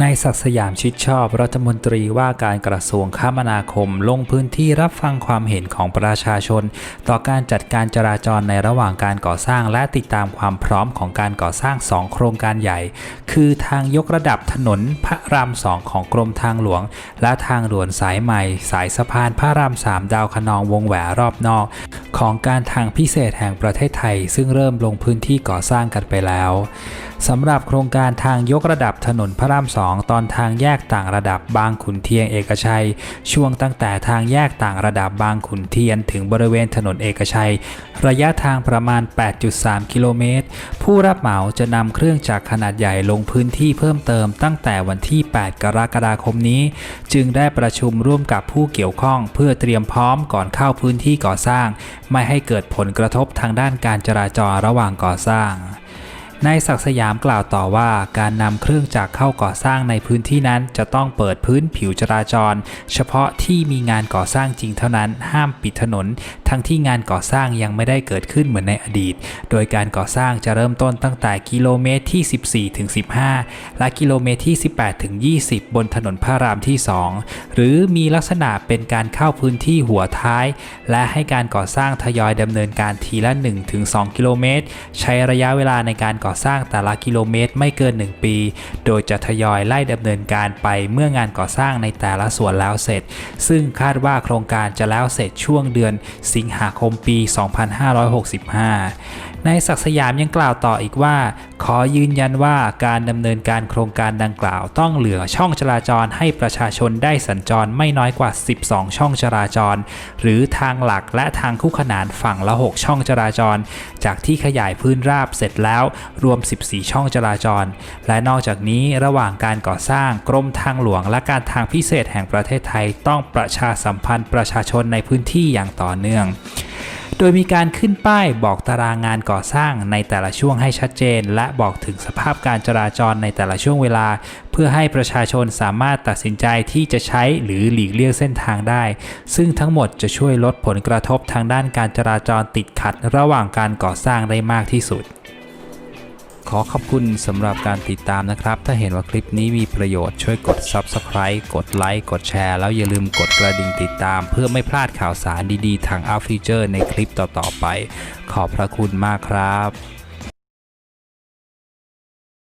นายศักสยามชิดชอบรัฐมนตรีว่าการกระทรวงคมนาคม ลงพื้นที่รับฟังความเห็นของประชาชน ต่อการจัดการจราจรในระหว่างการก่อสร้างและติดตามความพร้อมของการก่อสร้าง 2 โครงการใหญ่ คือทางยกระดับถนนพระรามสองของกรมทางหลวง และทางด่วนสายใหม่ สายสะพานพระรามสามดาวคนองวงแหวนรอบนอก ของการทางพิเศษแห่งประเทศไทย ซึ่งเริ่มลงพื้นที่ก่อสร้างกันไปแล้วสำหรับโครงการทางยกระดับถนนพระรามสองตอนทางแยกต่างระดับบางขุนเทียนเอกชัย ช่วงตั้งแต่ทางแยกต่างระดับบางขุนเทียนถึงบริเวณถนนเอกชัย ระยะทางประมาณ 8.3 กิโลเมตร ผู้รับเหมาจะนำเครื่องจักรขนาดใหญ่ลงพื้นที่เพิ่มเติมตั้งแต่วันที่ 8 กรกฎาคมนี้ จึงได้ประชุมร่วมกับผู้เกี่ยวข้อง เพื่อเตรียมพร้อมก่อนเข้าพื้นที่ก่อสร้าง ไม่ให้เกิดผลกระทบทางด้านการจราจรระหว่างก่อสร้าง นายศักสยามกล่าวต่อว่าการนำเครื่องจักรเข้าก่อสร้างในพื้นที่นั้นจะต้องเปิดพื้นผิวจราจร เฉพาะที่มีงานก่อสร้างจริงเท่านั้นห้ามปิดถนน ทั้งที่งานก่อสร้างยังไม่ได้เกิดขึ้นเหมือนในอดีต โดยการก่อสร้างจะเริ่มต้นตั้งแต่กิโลเมตรที่ 14ถึง15 และกิโลเมตรที่ 18ถึง20 บนถนนพระรามที่ 2 หรือมีลักษณะเป็นการเข้าพื้นที่หัวท้าย และให้การก่อสร้างทยอยดำเนินการทีละ1-2กิโลเมตรใช้ระยะเวลาในการก่ออสร้างแต่ละกิโลเมตรไม่เกิน 1 ปี โดยจะทยอยไล่ดำเนินการไปเมื่องานก่อสร้างในแต่ละส่วนแล้วเสร็จ ซึ่งคาดว่าโครงการจะแล้วเสร็จช่วงเดือนสิงหาคมปี 2565นายศักสยามยังกล่าวต่ออีกว่า ขอยืนยันว่าการดำเนินการโครงการดังกล่าวต้องเหลือช่องจราจรให้ประชาชนได้สัญจรไม่น้อยกว่า 12 ช่องจราจร หรือทางหลักและทางคู่ขนานฝั่งละ 6 ช่องจราจร จากที่ขยายพื้นราบเสร็จแล้วรวม 14 ช่องจราจร และนอกจากนี้ระหว่างการก่อสร้างกรมทางหลวงและการทางพิเศษแห่งประเทศไทย ต้องประชาสัมพันธ์ประชาชนในพื้นที่อย่างต่อเนื่องโดยมีการขึ้นป้ายบอกตารางงานก่อสร้างในแต่ละช่วงให้ชัดเจน และบอกถึงสภาพการจราจรในแต่ละช่วงเวลา เพื่อให้ประชาชนสามารถตัดสินใจที่จะใช้หรือหลีกเลี่ยงเส้นทางได้ ซึ่งทั้งหมดจะช่วยลดผลกระทบทางด้านการจราจรติดขัดระหว่างการก่อสร้างได้มากที่สุด ขอขอบคุณสำหรับการติดตามนะครับ ถ้าเห็นว่าคลิปนี้มีประโยชน์ช่วยกด Subscribe กดไลค์กดแชร์ แล้วอย่าลืมกดกระดิ่งติดตาม เพื่อไม่พลาดข่าวสารดีๆ ทางอัลฟีเจอร์ในคลิปต่อๆไป ขอบพระคุณมากครับ